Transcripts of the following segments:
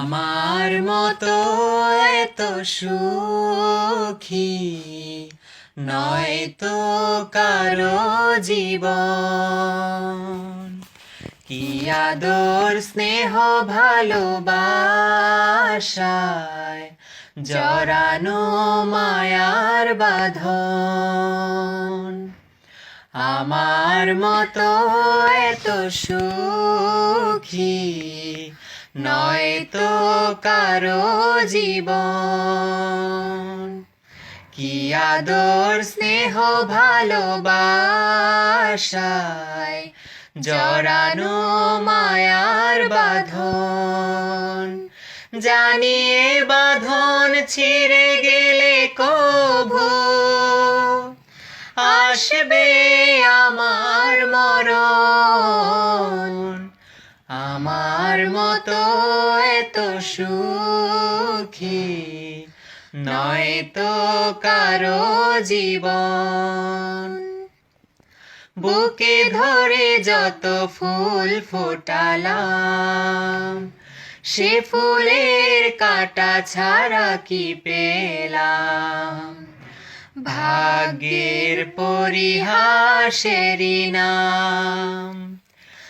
আমার মতো এত সুখী। নয় তো কারও জীবন। কি আদর, স্নেহ, ভালোবাসায় জরানো মায়ার বাঁধন। আমার মতো এত সুখী। নয় তো কারও জীবন। কি আদর, স্নেহ, ভালোবাসায় জড়ানো মায়ার বাঁধন। জানিয়ে বাঁধন ছিঁড়ে গেলে কভু আসবে আমার মরণ। আমার মতো এত সুখী। নয় তো কারও জীবন। বুকে ধরে যত ফুল ফোটালাম, সে ফুলের কাটা ছাড়া কি পেলাম? ভাগ্যের পরিহাসেরই নাম।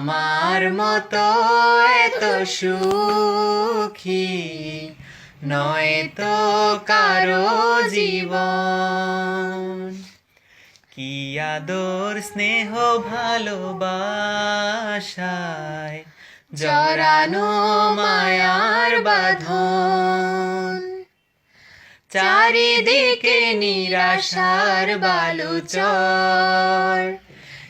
আমার মতো এত সুখী নয় তো কারও জীবন। কি আদর, স্নেহ, ভালোবাসায় জরানো মায়ার বাঁধন। চারিদিকে নিরাশার বালুচর।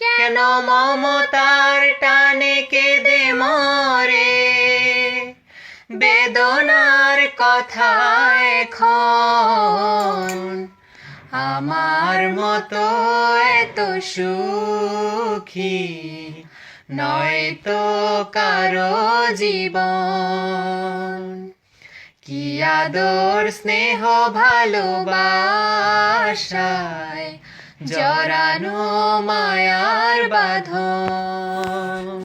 কেন মমতার টানে কেঁদে মরে? বেদনার কথা এখন আমার মতো এত সুখী নয় তো কারও জীবন। কি আদর, স্নেহ, ভালোবাসায় জড়ানো মায়ার বাঁধন।